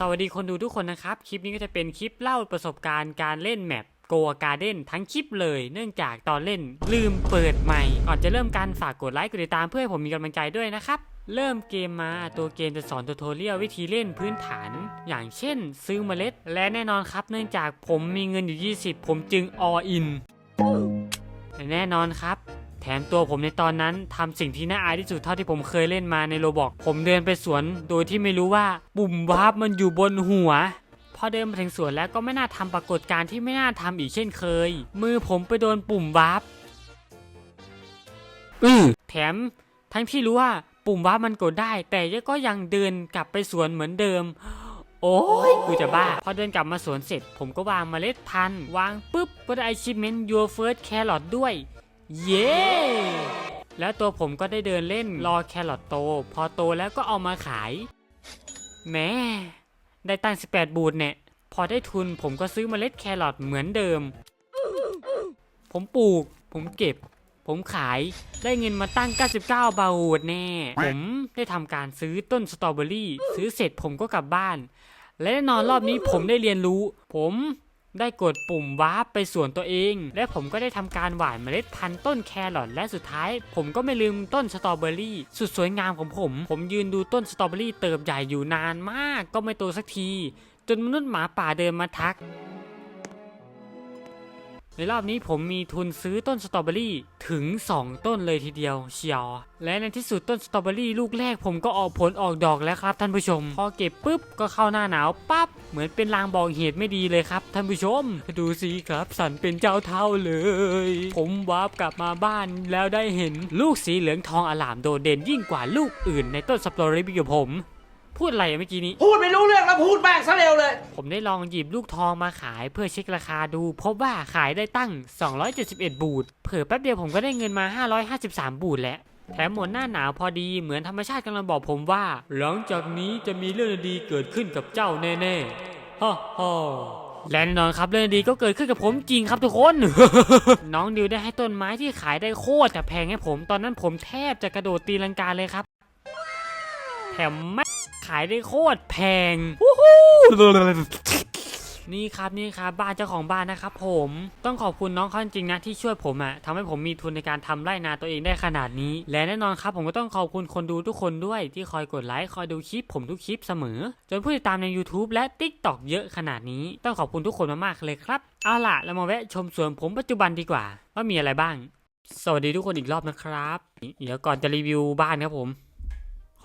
สวัสดีคนดูทุกคนนะครับ คลิปนี้ก็จะเป็นคลิปเล่าประสบการณ์การเล่นแมปโกอาการ์เด้นทั้งคลิปเลย เนื่องจากตอนเล่นลืมเปิดใหม่ ก่อนจะเริ่มการฝากกดไลค์กดติดตามเพื่อให้ผมมีกำลังใจด้วยนะครับ เริ่มเกมมาตัวเกมจะสอนทูทเรียลวิธีเล่นพื้นฐาน อย่างเช่น ซื้อเมล็ด และแน่นอนครับ เนื่องจากผมมีเงินอยู่ 20 ผมจึง all in และแน่นอนครับ แถมตัวผมในตอนนั้นทำสิ่งที่น่าอายที่สุดเท่าที่ผมเคยเล่นมาในโรบอกผมเดินไปสวน โดยที่ไม่รู้ว่าปุ่มวาร์ปมันอยู่บนหัวพอเดินมาถึงสวนแล้วก็ไม่น่าทำปรากฏการณ์ที่ไม่น่าทำอีกเช่นเคย มือผมไปโดนปุ่มวาร์ปอือแถม ทั้งที่รู้ว่าปุ่มวาร์ปมันกดได้ แต่ก็ยังเดินกลับไปสวนเหมือนเดิม โอ้ยกูจะบ้า พอเดินกลับมาสวนเสร็จ ผมก็วางเมล็ดพันธุ์ วางปุ๊บก็ได้ achievement your first carrot ด้วย เย้ แล้วตัวผมก็ได้เดินเล่นรอแครอทโต พอโตแล้วก็เอามาขายแหม่ได้ตั้ง 18 บูทเนี่ย พอได้ทุนผมก็ซื้อเมล็ดแครอทเหมือนเดิม ผมปลูก ผมเก็บ ผมขายได้เงินมาตั้ง 99 บาทแน่ ผมได้ทำการซื้อต้นสตรอเบอรี่ ซื้อเสร็จผมก็กลับบ้าน และแน่นอนรอบนี้ผมได้เรียนรู้ ผม ได้กดปุ่มวาร์ปไปส่วนตัวเอง และผมก็ได้ทำการหว่านเมล็ดพันธุ์ต้นแครอทและสุดท้าย ผมก็ไม่ลืมต้นสตรอเบอรี่สุดสวยงามของผม ผมยืนดูต้นสตรอเบอรี่เติบใหญ่อยู่นานมาก ก็ไม่โตสักที จนมนุษย์หมาป่าเดินมาทัก ในรอบนี้ผมมีทุนซื้อต้นสตรอเบอรี่ถึง 2 ต้นเลยทีเดียวเชียว และในที่สุดต้นสตรอเบอรี่ลูกแรกผมก็ออกผลออกดอกแล้วครับท่านผู้ชม พอเก็บปุ๊บก็เข้าหน้าหนาวปั๊บเหมือนเป็นลางบอกเหตุไม่ดีเลยครับท่านผู้ชม ดูสิครับสันเป็นเจ้าเท่าเลย ผมวาร์ปกลับมาบ้านแล้วได้เห็นลูกสีเหลืองทองอลามโดดเด่นยิ่งกว่าลูกอื่นในต้นสตรอเบอรี่ของผม พูดอะไรอะเมื่อกี้นี้ พูดไม่รู้เรื่องแล้วพูดแม่งซะเร็วเลย ผมได้ลองหยิบลูกทองมาขายเพื่อเช็คราคาดู พบว่าขายได้ตั้ง 271 บูทเผิ่แป๊บเดียวผมก็ได้เงินมา 553 บูทแล้วแถมหมดหน้าหนาวพอดีเหมือนธรรมชาติกำลังบอกผมว่า หลังจากนี้จะมีเรื่องดีๆเกิดขึ้นกับเจ้าแน่ๆฮ่าฮ่าและแน่นอนครับเรื่องดีก็เกิดขึ้นกับผมจริงครับทุกคน น้องดิวได้ให้ต้นไม้ที่ขายได้โคตรจะแพงให้ผม ตอนนั้นผมแทบจะกระโดดตีลังกาเลยครับ แถมไม่ขายได้โคตรแพงนี่ครับนี่ครับบ้านเจ้าของบ้านนะครับผมต้องขอบคุณน้องเขาจริงนะที่ช่วยผมอะทำให้ผมมีทุนในการทำไร่นาตัวเองได้ขนาดนี้ และแน่นอนครับผมก็ต้องขอบคุณคนดูทุกคนด้วยที่คอยกดไลค์คอยดูคลิปผมทุกคลิปเสมอ จนผู้ติดตามใน YouTube และ TikTok เยอะขนาดนี้ ต้องขอบคุณทุกคนมากๆเลยครับเอาล่ะเรามาแวะชมสวนผมปัจจุบันดีกว่า ว่ามีอะไรบ้าง สวัสดีทุกคนอีกรอบนะครับ เดี๋ยวก่อนจะรีวิวบ้านครับผม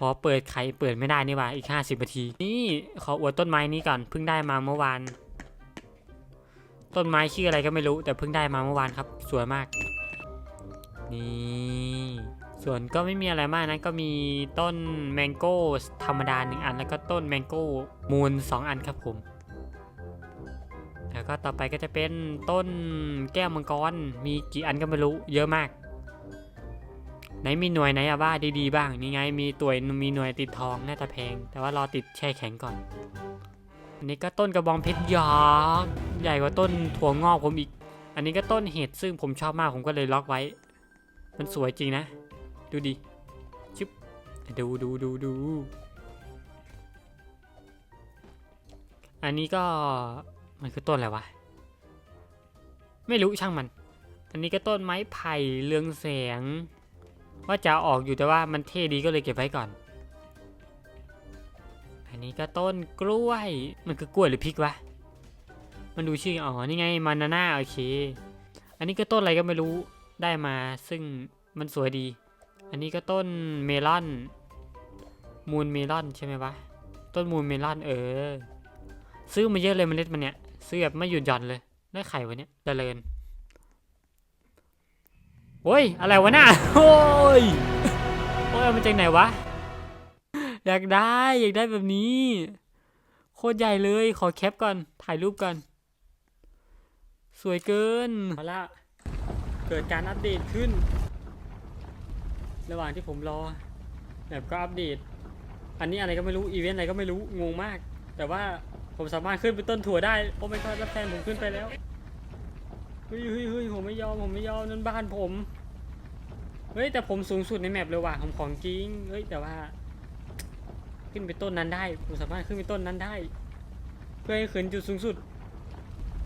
ขอเปิดใครเปิดไม่ได้นี่ว่าอีก 50นาที นี่ขออวดต้นไม้นี้ก่อนเพิ่งได้มาเมื่อวาน ต้นไม้ชื่ออะไรก็ไม่รู้ แต่เพิ่งได้มาเมื่อวานครับ สวยมาก นี่ส่วนก็ไม่มีอะไรมากนะก็มีต้นแมงโก้ธรรมดาหนึ่งอัน แล้วก็ต้นแมงโก้มูลสองอันครับผมแล้วก็ต่อไปก็จะเป็นต้นแก้วมังกรมีกี่อันก็ไม่รู้ เยอะมาก ไหนมีหน่วยไหนอะบ้าดีๆบ้างนี่ไงมีตัวมีหน่วยติดทองน่าจะแพง แต่ว่ารอติดแช่แข็งก่อน อันนี้ก็ต้นกระบองเพชรยักใหญ่กว่าต้นถั่วงอกผมอีก อันนี้ก็ต้นเห็ดซึ่งผมชอบมากผมก็เลยล็อกไว้ มันสวยจริงนะ ดูดิชึบดูดูดูดูอันนี้ก็มันคือต้นอะไรวะ ไม่รู้ช่างมัน อันนี้ก็ต้นไม้ไผ่เรืองแสง ว่าจะออกอยู่แต่ว่ามันเท่ดีก็เลยเก็บไว้ก่อน อันนี้ก็ต้นกล้วย มันคือกล้วยหรือพริกวะ มันดูชื่อ อ๋อ นี่ไงมานาน่าโอเค อันนี้ก็ต้นอะไรก็ไม่รู้ ได้มา ซึ่งมันสวยดี อันนี้ก็ต้นเมลอน มูลเมลอนใช่ไหมวะ ต้นมูลเมลอนเออ ซื้อมาเยอะเลยเมล็ดมันเนี่ย ซื้อแบบไม่หยุดหย่อนเลย ได้ไข่วะเนี่ยเจริญ โอ้ย อะไรวะน่ะโอ้ย โอ้ยเอามาจากไหนวะ อยากได้ อยากได้แบบนี้ โคตรใหญ่เลย ขอแคปก่อน ถ่ายรูปก่อน สวยเกินเอาละเกิดการอัปเดตขึ้น ระหว่างที่ผมรอ แบบก็อัปเดต อันนี้อะไรก็ไม่รู้ อีเวนต์อะไรก็ไม่รู้ งงมาก แต่ว่าผมสามารถขึ้นไปต้นถั่วได้ โอ้ไม่ก็รับแทนผมขึ้นไปแล้ว เฮ้ยเฮ้ยเฮ้ยผมไม่ยอม ผมไม่ยอมนั่นบ้านผม เฮ้ยแต่ผมสูงสุดในแมปเลยว่ะผมของจริงเฮ้ยแต่ว่า ขึ้นไปต้นนั้นได้ ผมสามารถขึ้นไปต้นนั้นได้ เพื่อให้ขึ้นจุดสูงสุด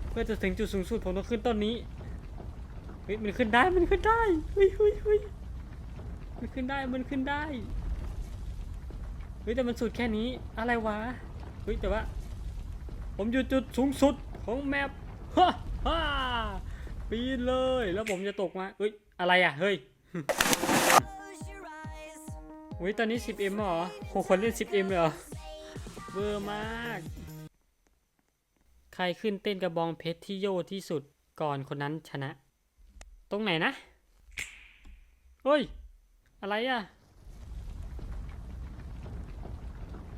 เพื่อจะถึงจุดสูงสุดผมต้องขึ้นต้นนี้เฮ้ยมันขึ้นได้มันขึ้นได้เฮ้ยเฮ้ยเฮ้ยมันขึ้นได้มันขึ้นได้เฮ้ยแต่มันสุดแค่นี้อะไรวะเฮ้ยแต่ว่า ผมอยู่จุดสูงสุดของแมปฮ่าฮ่าปีนเลยแล้วผมจะตกมาเฮ้ยอะไรอะเฮ้ย อุ้ยตอนนี้ 10m เหรอโหคนเล่น 10m เลยเหรอ เบอร์มาก ใครขึ้นเต้นกระบองเพชรที่โยที่สุดก่อนคนนั้นชนะ ตรงไหนนะ เฮ้ย อะไรอะ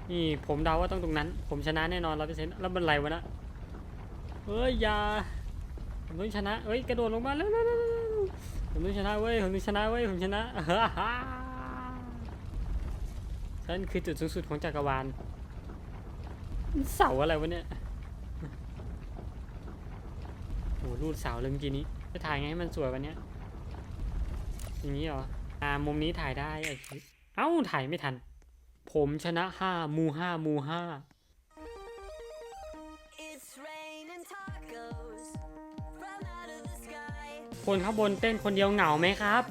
นี่ผมเดาว่าต้องตรงนั้น ผมชนะแน่นอนร้อยเปอร์เซ็นต์แล้วมันอะไรวะนะเฮ้ย อย่า ผมต้องชนะเฮ้ย กระโดดลงมาแล้ว ผมชนะเว้ยผมชนะเว้ยผมชนะฉันคือจุดสูงสุดของจักรวาลเสาอะไรวะเนี่ยโอ้รูดเสาเลยเมื่อกี้นี้จะถ่ายไงให้มันสวยวันเนี้ยอย่างนี้เหรออ่ามุมนี้ถ่ายได้ไอ้ชิเอ้าถ่ายไม่ทัน ผมชนะห้ามูห้ามูห้า คนข้างบนเต้นคนเดียวเหงาไหมครับ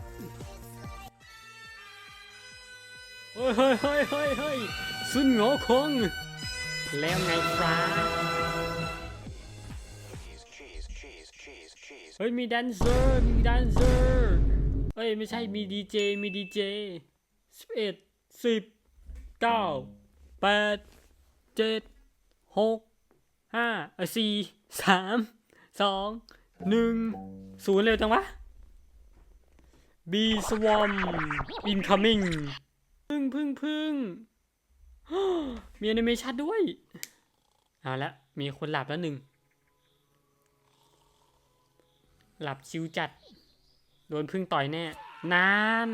เฮ้ยเฮ้ยเฮ้ยเฮ้ยเฮ้ยสุนโง่คง แล้วไงครับเฮ้ยมีแดนเซอร์มีแดนเซอร์เฮ้ยไม่ใช่มีดีเจมีดีเจสิบเอ็ดสิบเก้าแปดเจ็ดหกห้าสี่สามสอง หนึ่งศูนย์เร็วจังวะบีสวอมอินคัมมิ่งพึ่งพึ่งพึ่งมีแอนิเมชันด้วย เอาละ มีคนหลับแล้วหนึ่ง หลับชิวจัด โดนพึ่งต่อยแน่ นาน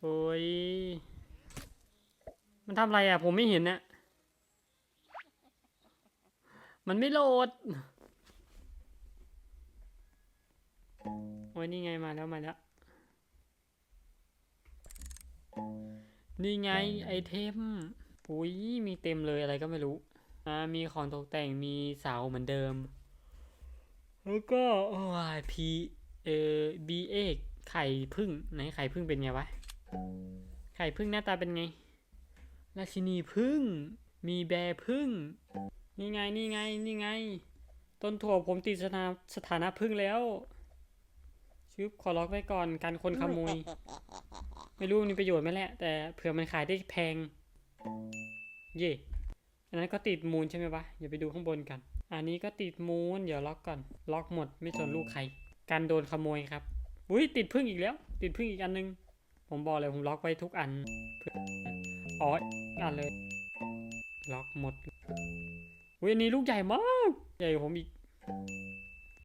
โอ้ย มันทำอะไรอะ ผมไม่เห็นน่ะ มันไม่โหลด โอ้ยนี่ไงมาแล้วมาแล้ว นี่ไงไอเทม อุ้ยมีเต็มเลยอะไรก็ไม่รู้ อ่ามีของตกแต่งมีเสาเหมือนเดิม แล้วก็โอ้ยพีเออบีเอกไข่พึ่งไหนไข่พึ่งเป็นไงวะ ไข่พึ่งหน้าตาเป็นไง ราชินีพึ่ง มีแบร์พึ่ง นี่ไงนี่ไงนี่ไง ต้นถั่วผมติดสถานะสถานะพึ่งแล้วชึบขอล็อกไว้ก่อนการคนขโมย ไม่รู้มีประโยชน์ไหมแหละ แต่เผื่อมันขายได้แพง เย่อันนั้นก็ติดมูลใช่ไหมวะอย่าไปดูข้างบนกัน อันนี้ก็ติดมูลเดี๋ยวล็อกก่อน ล็อกหมดไม่สนลูกใคร การโดนขโมยครับอุ้ยติดพึ่งอีกแล้ว ติดพึ่งอีกอันนึง ผมบอกเลยผมล็อกไว้ทุกอันอ๋ออันเลย ล็อกหมด เว้ยอันนี้ลูกใหญ่มาก ใหญ่กว่าผมอีก